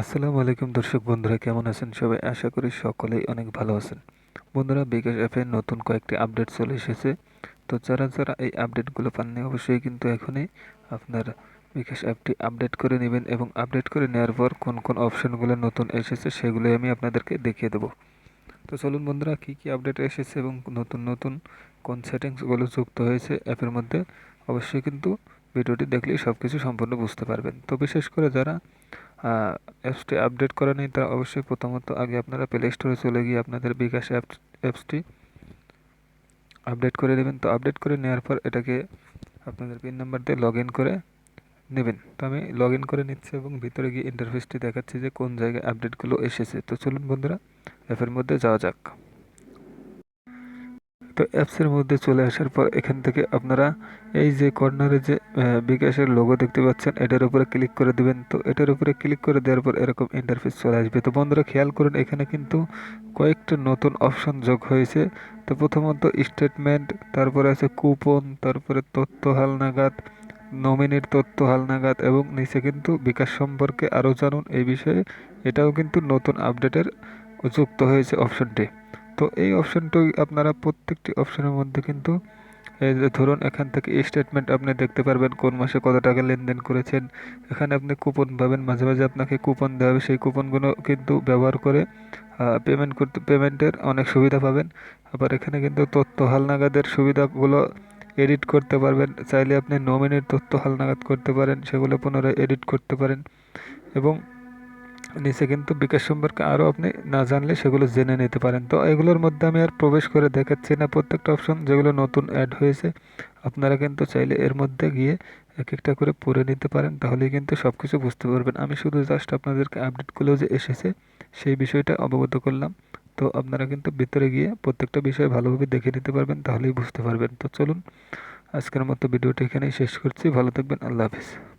আসসালামু আলাইকুম দর্শক বন্ধুরা, কেমন আছেন সবাই? আশা করি সকলেই অনেক ভালো আছেন। বন্ধুরা, বিকাশ অ্যাপে নতুন কয়েকটি আপডেট চলে এসেছে। তো যারা যারা এই আপডেটগুলো পাননি, অবশ্যই কিন্তু এখনই আপনার বিকাশ অ্যাপটি আপডেট করে নেবেন এবং আপডেট করে নেওয়ার পর কোন কোন অপশনগুলো নতুন এসেছে, সেগুলোই আমি আপনাদেরকে দেখিয়ে দেবো। তো চলুন বন্ধুরা, কী কী আপডেট এসেছে এবং নতুন নতুন কোন সেটিংসগুলো যুক্ত হয়েছে অ্যাপের মধ্যে, অবশ্যই কিন্তু ভিডিওটি দেখলেই সব কিছু সম্পূর্ণ বুঝতে পারবেন। তো বিশেষ করে যারা অ্যাপসটি আপডেট করা নেই তারা অবশ্যই প্রথমত আগে আপনারা প্লে স্টোরে চলে গিয়ে আপনাদের বিকাশ অ্যাপ, অ্যাপসটি আপডেট করে নেবেন। তো আপডেট করে নেওয়ার পর এটাকে আপনাদের পিন নাম্বার দিয়ে লগ করে নেবেন। তো আমি লগ করে নিচ্ছি এবং ভিতরে গিয়ে ইন্টারফেসটি দেখাচ্ছি যে কোন জায়গায় আপডেটগুলো এসেছে। তো চলুন বন্ধুরা, অ্যাপের মধ্যে যাওয়া যাক। তো অ্যাপসের মধ্যে চলে আসার পর এখান থেকে আপনারা এই যে কর্নারে যে বিকাশের লোগো দেখতে পাচ্ছেন, এটার উপরে ক্লিক করে দেবেন। তো এটার উপরে ক্লিক করে দেওয়ার পর এরকম ইন্টারফেস চলে আসবে। তো বন্ধুরা খেয়াল করুন, এখানে কিন্তু কয়েকটা নতুন অপশন যোগ হয়েছে। তো প্রথমত স্টেটমেন্ট তারপরে আছে কুপন তারপরে তথ্য হালনাগাদ নমিনির তথ্য হালনাগাদ এবং নিচে কিন্তু বিকাশ সম্পর্কে আরও জানুন। এই বিষয়ে এটাও কিন্তু নতুন আপডেটের যুক্ত হয়েছে অপশনটি তো এই অপশনটি আপনারা প্রত্যেকটি অপশনের মধ্যে কিন্তু ধরুন এখান থেকে স্টেটমেন্ট আপনি দেখতে পারবেন কোন মাসে কত টাকা লেনদেন করেছেন। এখানে আপনি কুপন পাবেন, মাঝে মাঝে আপনাকে কুপন দেওয়া হবে। সেই কুপনগুলো কিন্তু ব্যবহার করে পেমেন্ট করতে পেমেন্টের অনেক সুবিধা পাবেন। আবার এখানে কিন্তু তথ্য হালনাগাদের সুবিধাগুলো এডিট করতে পারবেন। চাইলে আপনি নমিনির তথ্য হালনাগাদ করতে পারেন, সেগুলো পুনরায় এডিট করতে পারেন। এবং নিচে কিন্তু বিকাশ সম্পর্কে আরও আপনি না জানলে সেগুলো জেনে নিতে পারেন। তো এগুলোর মধ্যে আমি আর প্রবেশ করে দেখাচ্ছি না প্রত্যেকটা অপশন যেগুলো নতুন অ্যাড হয়েছে। আপনারা কিন্তু চাইলে এর মধ্যে গিয়ে এক একটা করে পড়ে নিতে পারেন, তাহলেই কিন্তু সব কিছু বুঝতে পারবেন। আমি শুধু জাস্ট আপনাদেরকে আপডেটগুলো যে এসেছে, সেই বিষয়টা অবগত করলাম। তো আপনারা কিন্তু ভিতরে গিয়ে প্রত্যেকটা বিষয় ভালোভাবে দেখে নিতে পারবেন, তাহলেই বুঝতে পারবেন। তো চলুন, আজকের মতো ভিডিওটা এখানেই শেষ করছি। ভালো থাকবেন, আল্লাহ হাফিজ।